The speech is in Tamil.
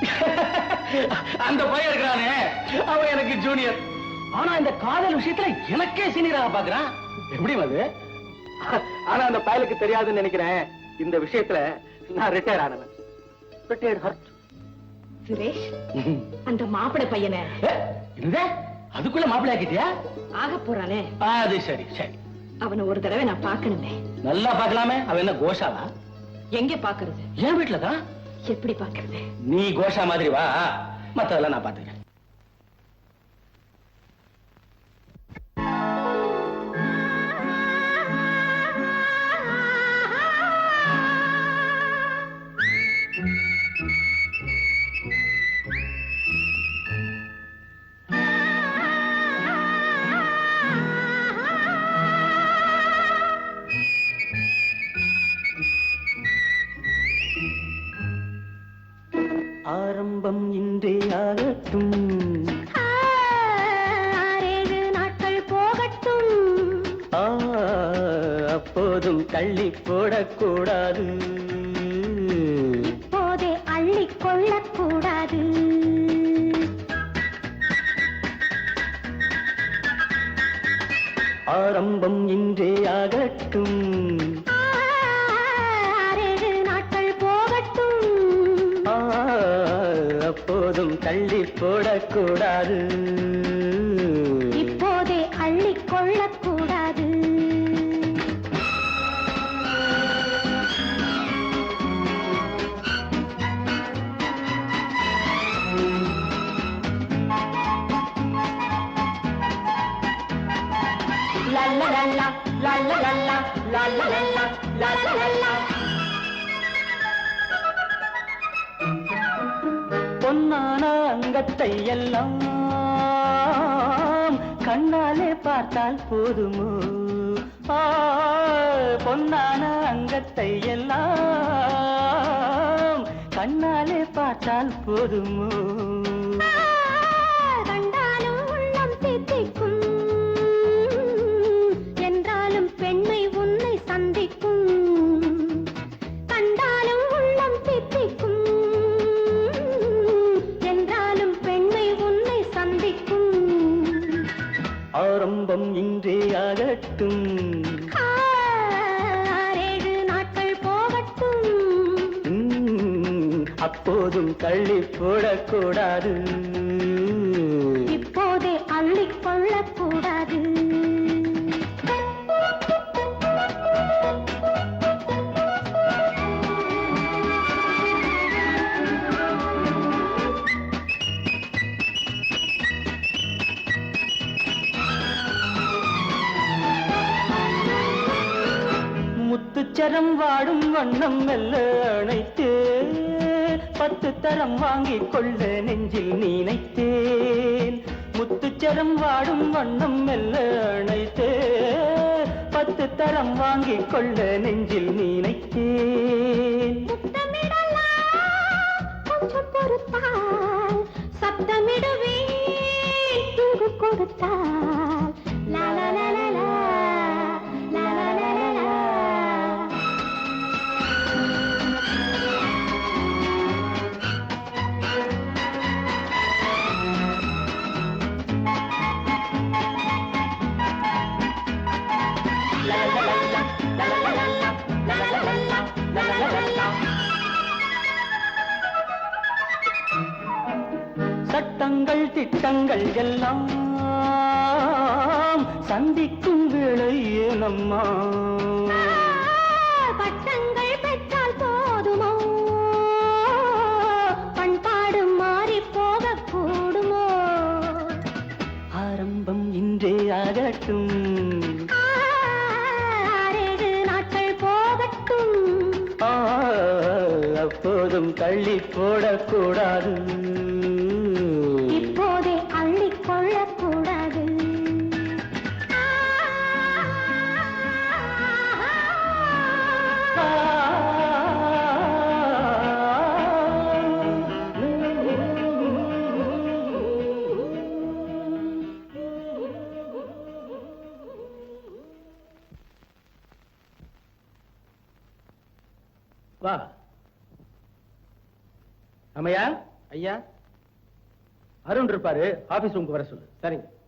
அந்த பையன் இருக்கிறானே. அவன் எனக்கு ஜூனியர் ஆனா இந்த காதல் விஷயத்துல எனக்கே சீனியராக பாக்குறான். எப்படி அது ஆனா அந்த பயலுக்கு தெரியாதுன்னு நினைக்கிறேன். இந்த விஷயத்துல நான் ரிட்டையர் ஆனவன். ரிட்டையர்ட் ஹர்ட் சுரேஷ் அந்த மாப்பிளை பையனை. என்னது? அதுக்குள்ள மாப்பிள்ளை ஆக்கிட்டியா? ஆக போறானே. அது சரி சரி. அவனை ஒரு தடவை நான் பார்க்கணுமே. நல்லா பார்க்கலாமே. அவன் என்ன கோஷாவா? எங்க பாக்குறது என் வீட்டுல தான் எப்படி பாக்குறது நீ கோஷா மாதிரி வா. மத்ததெல்லாம் நான் பாத்துக்கிறேன் ஆரம்பம் இன்றே ஆகட்டும். ஆறேழு நாட்கள் போகட்டும். அப்போதும் தள்ளி போடக்கூடாது. போதே அள்ளி கொள்ளக்கூடாது. ஆரம்பம் இன்றே ஆகட்டும். அப்போதும் தள்ளி போடக்கூடாது. இப்போதே அள்ளி கொள்ளக்கூடாது. பொன்னான உலகத்தை எல்லாம் கண்ணாலே பார்த்தால் போதுமோ? பொன்னான அங்கத்தை எல்லாம் கண்ணாலே பார்த்தால் போதுமோ? ஆரம்பம் இன்றே ஆகட்டும். ஆறேழு நாட்கள் போகட்டும். அப்போதும் தள்ளி போடக்கூடாது. முத்துச்சரம் வாடும் வண்ணம் மெல்ல அணைத்து பத்து தரம் வாங்கிக் கொள்ள நெஞ்சில் நினைத்தேன். முத்துச்சரம் வாடும் வண்ணம் மெல்ல அணைத்து பத்து தரம் வாங்கிக் கொள்ள நெஞ்சில் நினைத்தேன். சட்டங்கள் திட்டங்கள் எல்லாம் சந்திக்கும் வேளை ஏனம்மா பட்டங்கள் பெற்றால் போதுமோ? பண்பாடு மாறி போக கூடுமோ? ஆரம்பம் இன்றே ஆகட்டும். அப்போதும் தள்ளி போடக்கூடாது. வா. அம்மையா? ஐயா? அருண் இருப்பாரு. ஆபீஸ் ரூமுக்கு வர சொல்லு. சரிங்க.